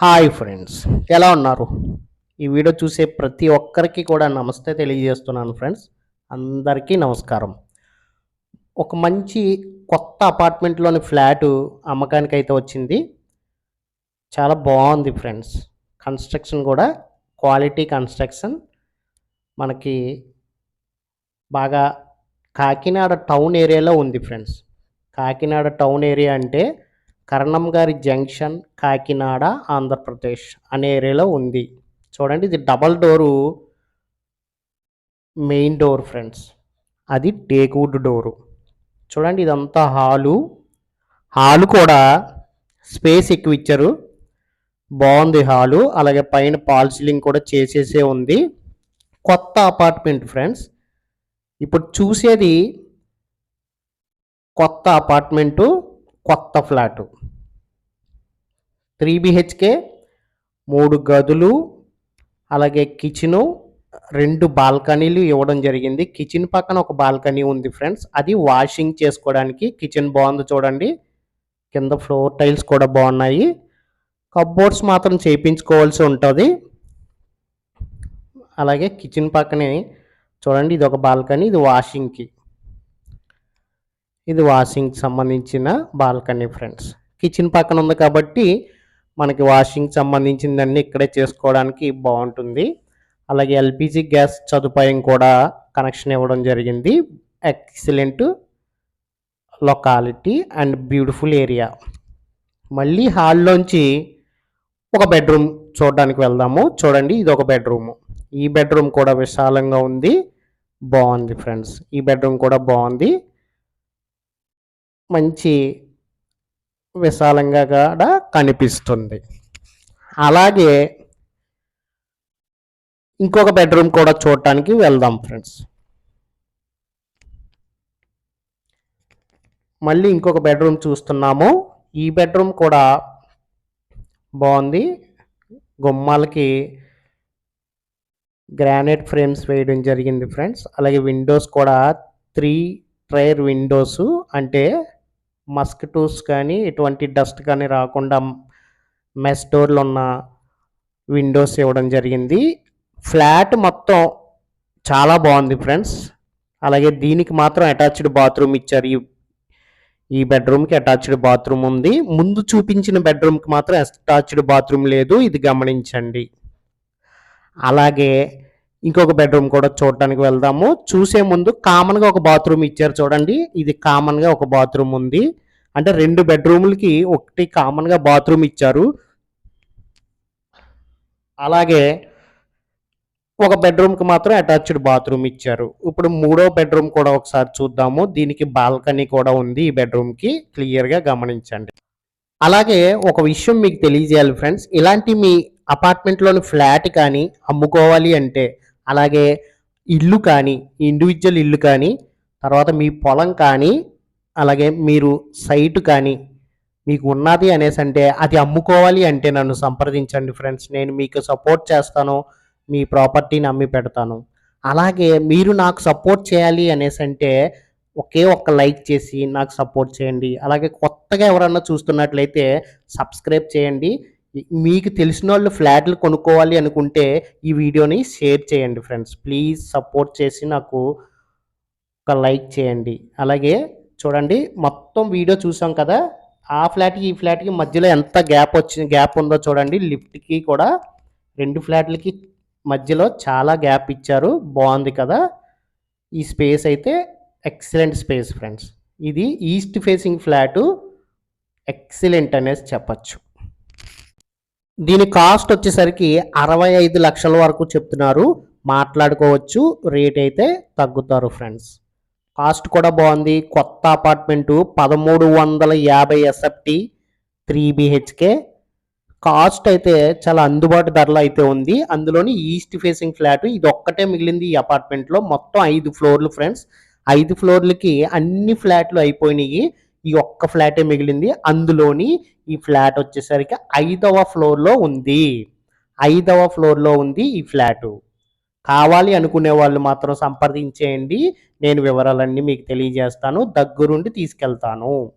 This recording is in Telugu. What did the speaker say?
హాయ్ ఫ్రెండ్స్ ఎలా ఉన్నారు? ఈ వీడియో చూసే ప్రతి ఒక్కరికి కూడా నమస్తే తెలియజేస్తున్నాను ఫ్రెండ్స్. అందరికీ నమస్కారం. ఒక మంచి కొత్త అపార్ట్మెంట్లోని ఫ్లాటు అమ్మకానికి అయితే వచ్చింది. చాలా బాగుంది ఫ్రెండ్స్. కన్స్ట్రక్షన్ కూడా క్వాలిటీ కన్స్ట్రక్షన్. మనకి బాగా కాకినాడ టౌన్ ఏరియాలో ఉంది ఫ్రెండ్స్. కాకినాడ టౌన్ ఏరియా అంటే కరణం గారి జంక్షన్ కాకినాడ ఆంధ్రప్రదేశ్ అనే ఏరియాలో ఉంది. చూడండి ఇది double door main door friends. అది టేక్వుడ్ డోరు. చూడండి ఇదంతా హాలు. హాలు కూడా స్పేస్ ఎక్కువ ఇచ్చారు. బాగుంది హాలు. అలాగే పైన పాల్ సీలింగ్ కూడా చేసేసే ఉంది. కొత్త అపార్ట్మెంట్ ఫ్రెండ్స్. ఇప్పుడు చూసేది కొత్త అపార్ట్మెంటు. కొత్త ఫ్లాటు. త్రీ బిహెచ్కే మూడు గదులు అలాగే కిచెను రెండు బాల్కనీలు ఇవ్వడం జరిగింది. కిచెన్ పక్కన ఒక బాల్కనీ ఉంది ఫ్రెండ్స్. అది వాషింగ్ చేసుకోవడానికి కిచెన్ బాగుంది చూడండి. కింద ఫ్లోర్ టైల్స్ కూడా బాగున్నాయి. కబ్బోర్డ్స్ మాత్రం చేయించుకోవాల్సి ఉంటుంది. అలాగే కిచెన్ పక్కనే చూడండి ఇది ఒక బాల్కనీ ఇది వాషింగ్కి. ఇది వాషింగ్కి సంబంధించిన బాల్కనీ ఫ్రెండ్స్ కిచెన్ పక్కన ఉంది కాబట్టి మనకి వాషింగ్ సంబంధించిందన్నీ ఇక్కడే చేసుకోవడానికి బాగుంటుంది. అలాగే ఎల్పిజి గ్యాస్ సదుపాయం కూడా కనెక్షన్ ఇవ్వడం జరిగింది. Excellent locality and beautiful area మళ్ళీ హాల్లోంచి ఒక బెడ్రూమ్ చూడడానికి వెళ్దాము. చూడండి ఇది ఒక బెడ్రూమ్ ఈ బెడ్రూమ్ కూడా విశాలంగా ఉంది. బాగుంది ఫ్రెండ్స్ ఈ బెడ్రూమ్ కూడా బాగుంది. మంచి విశాలంగా కూడా కనిపిస్తుంది. అలాగే ఇంకొక బెడ్రూమ్ కూడా చూడటానికి వెళ్దాం ఫ్రెండ్స్. మళ్ళీ ఇంకొక బెడ్రూమ్ చూస్తున్నాము. ఈ బెడ్రూమ్ కూడా బాగుంది. గుమ్మాలకి గ్రానైట్ ఫ్రేమ్స్ వేయడం జరిగింది ఫ్రెండ్స్. అలాగే విండోస్ కూడా త్రీ ట్రైర్ విండోస్ అంటే మస్కిటోస్ కానీ ఎటువంటి డస్ట్ కానీ రాకుండా మెస్ డోర్లు ఉన్న విండోస్ ఇవ్వడం జరిగింది. ఫ్లాట్ మొత్తం చాలా బాగుంది ఫ్రెండ్స్. అలాగే దీనికి మాత్రం అటాచ్డ్ బాత్రూమ్ ఇచ్చారు. ఈ ఈ బెడ్రూమ్కి అటాచ్డ్ బాత్రూమ్ ఉంది. ముందు చూపించిన బెడ్రూమ్కి మాత్రం అటాచ్డ్ బాత్రూమ్ లేదు. ఇది గమనించండి. అలాగే ఇంకొక బెడ్రూమ్ కూడా చూడటానికి వెళ్దాము. చూసే ముందు కామన్గా ఒక బాత్రూమ్ ఇచ్చారు చూడండి. ఇది కామన్గా ఒక బాత్రూమ్ ఉంది. అంటే రెండు బెడ్రూమ్లకి ఒకటి కామన్గా బాత్రూమ్ ఇచ్చారు. అలాగే ఒక బెడ్రూమ్కి మాత్రం అటాచ్డ్ బాత్రూమ్ ఇచ్చారు. ఇప్పుడు మూడో బెడ్రూమ్ కూడా ఒకసారి చూద్దాము. దీనికి బాల్కనీ కూడా ఉంది ఈ బెడ్రూమ్కి క్లియర్గా గమనించండి. అలాగే ఒక విషయం మీకు తెలియజేయాలి ఫ్రెండ్స్ ఇలాంటి మీ అపార్ట్మెంట్లోని ఫ్లాట్ కానీ అమ్ముకోవాలి అంటే అలాగే ఇల్లు కానీ ఇండివిజువల్ ఇల్లు కానీ తర్వాత మీ పొలం కానీ అలాగే మీరు సైటు కానీ మీకు ఉన్నది అనేసి అంటే అది అమ్ముకోవాలి అంటే నన్ను సంప్రదించండి ఫ్రెండ్స్ నేను మీకు సపోర్ట్ చేస్తాను మీ ప్రాపర్టీని అమ్మి పెడతాను. అలాగే మీరు నాకు సపోర్ట్ చేయాలి అనేసి అంటే ఒకే ఒక్క లైక్ చేసి నాకు సపోర్ట్ చేయండి. అలాగే కొత్తగా ఎవరన్నా చూస్తున్నట్లయితే సబ్స్క్రైబ్ చేయండి. మీకు తెలిసిన వాళ్ళు ఫ్లాట్లు కొనుక్కోవాలి అనుకుంటే ఈ వీడియోని షేర్ చేయండి ఫ్రెండ్స్. ప్లీజ్ సపోర్ట్ చేసి నాకు ఒక లైక్ చేయండి. అలాగే చూడండి మొత్తం వీడియో చూసాం కదా ఆ ఫ్లాట్కి ఈ ఫ్లాట్కి మధ్యలో ఎంత గ్యాప్ వచ్చింది గ్యాప్ ఉందో చూడండి. లిఫ్ట్కి కూడా రెండు ఫ్లాట్లకి మధ్యలో చాలా గ్యాప్ ఇచ్చారు. బాగుంది కదా. ఈ స్పేస్ అయితే ఎక్సలెంట్ స్పేస్ ఫ్రెండ్స్. ఇది ఈస్ట్ ఫేసింగ్ ఫ్లాటు. ఎక్సలెంట్ అనేసి చెప్పచ్చు. దీని కాస్ట్ వచ్చేసరికి అరవై ఐదు లక్షల వరకు చెప్తున్నారు. మాట్లాడుకోవచ్చు. రేట్ అయితే తగ్గుతారు ఫ్రెండ్స్. కాస్ట్ కూడా బాగుంది. కొత్త అపార్ట్మెంటు పదమూడు వందల యాభై ఎస్ఎఫ్టి త్రీ బిహెచ్కే. కాస్ట్ అయితే చాలా అందుబాటు ధరలో అయితే ఉంది. అందులోని ఈస్ట్ ఫేసింగ్ ఫ్లాట్ ఇది ఒక్కటే మిగిలింది ఈ అపార్ట్మెంట్లో. మొత్తం ఐదు ఫ్లోర్లు ఫ్రెండ్స్. ఐదు ఫ్లోర్లకి అన్ని ఫ్లాట్లు అయిపోయినాయి. ఈ ఒక్క ఫ్లాటే మిగిలింది. అందులోని ఈ ఫ్లాట్ వచ్చేసరికి ఐదవ ఫ్లోర్లో ఉంది. ఐదవ ఫ్లోర్లో ఉంది ఈ ఫ్లాటు. కావాలి అనుకునే వాళ్ళు మాత్రం సంప్రదించేయండి. నేను వివరాలన్నీ మీకు తెలియజేస్తాను. దగ్గరుండి తీసుకెళ్తాను.